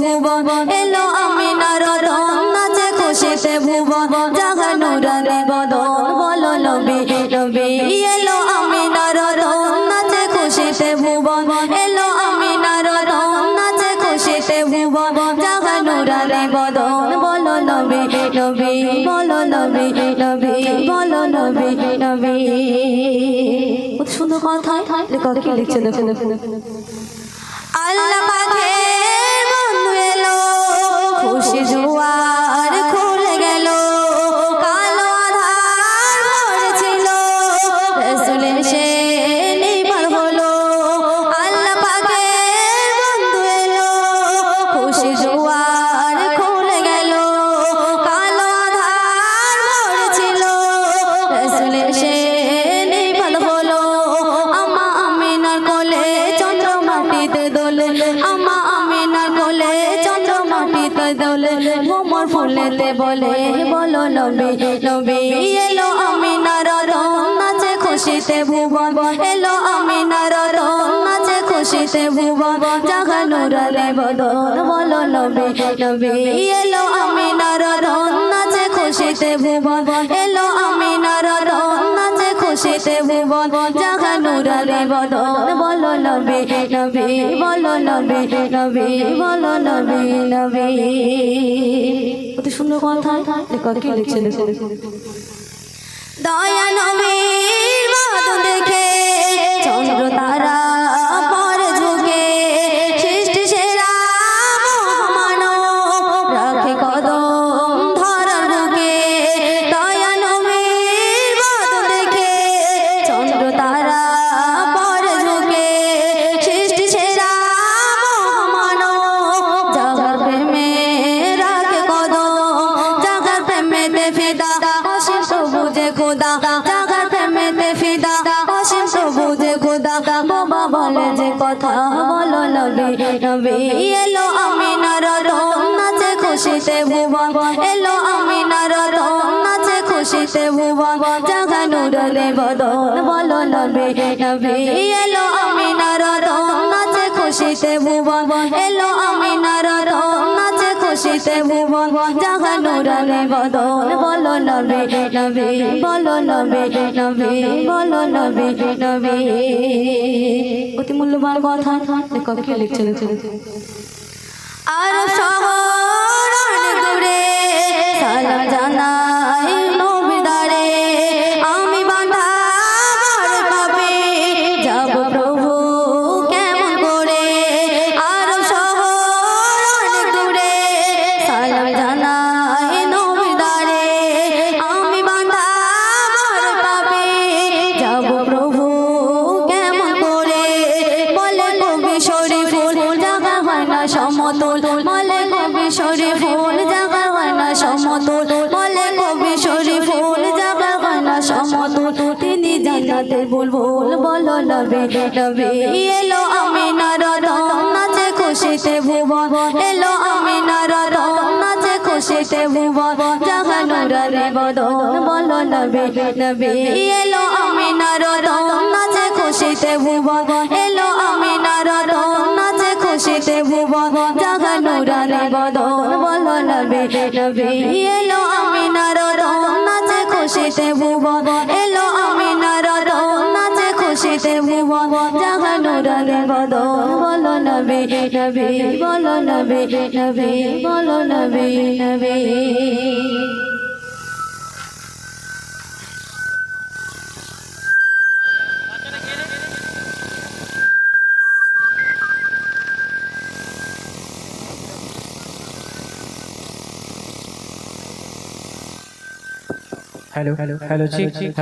ভুবন, এলো আমিনার রতন নাচে খুশিতে ভুবন, জাগানো রানে বদন, বলো নবী নবী, এলো আমিনার রতন নাচে খুশিতে ভুবন, এলো আমিনার রতন নাচে খুশিতে ভুবন, জাগানো রানে বদন, বলো নবী নবী, বলো নবী নবী, বলো নবী নবী। সুন্দর কথা লেখক কি লিখছে আল্লাহ বলে বলো নবী নবী, এলো আমি রতন, নাচে খুশিতে ভুবন, এলো আমি রতন, নাচে খুশিতে ভুবন জাগানো রে বদন, বলো নবী নবী, এলো আমি রতন, নাচে খুশিতে ভুবন, এলো খুশিতে ভুবন জাগানো রে বদন, বলো নবে, নবী, বলো নবে, নবী, বলো নবে, নবী। কত সুন্দর কথা। লেখক লিখছে দয়া নবীর খোদা জাগার প্রেমেতে ফিদা। অসীম সবুজে খোদা, বাবা বলে যে কথা বলো নবী। নবী এলো আমিনার রতন নাচে খুশিতে ভুবন। এলো আমিনার রতন নাচে খুশিতে ভুবন। জাগানো রে বদন, বলো নবী। নবী এলো আমিনার রতন নাচে খুশিতে ভুবন। এলো আমিনার রতন খুশিতে ভুবন জাগানো রে বদন, বলো নবী নবী, বলো নবী নবী, বলো নবী নবী। অতি মূল্যবান কথা, লেখক কে লিখছে আর শহর সমতুল বলে কবি শরীফুল জাগা হয় না সমতুল বলে কবি শরীফুল জাগা হয় না সমতুল। তিনি জান্নাতে বুলবুল বলো নবী নবী এলো আমিনার রতন নাচে খুশিতে ভুবন। এলো আমিনার রতন নাচে খুশিতে ভুবন। জাগানো রে বদন, বলো নবী নবী এলো আমিনার রতন নাচে খুশিতে ভুবন। নবী এলো আমি নারদ, নাচে খুশিতে ভুবন। এলো আমি নারদ, নাচে খুশিতে ভুবন। জাগানো রে বদন, বলো নবে নবে, বলো নবে নবে, বলো নবে, নবী। 开流开流开流器。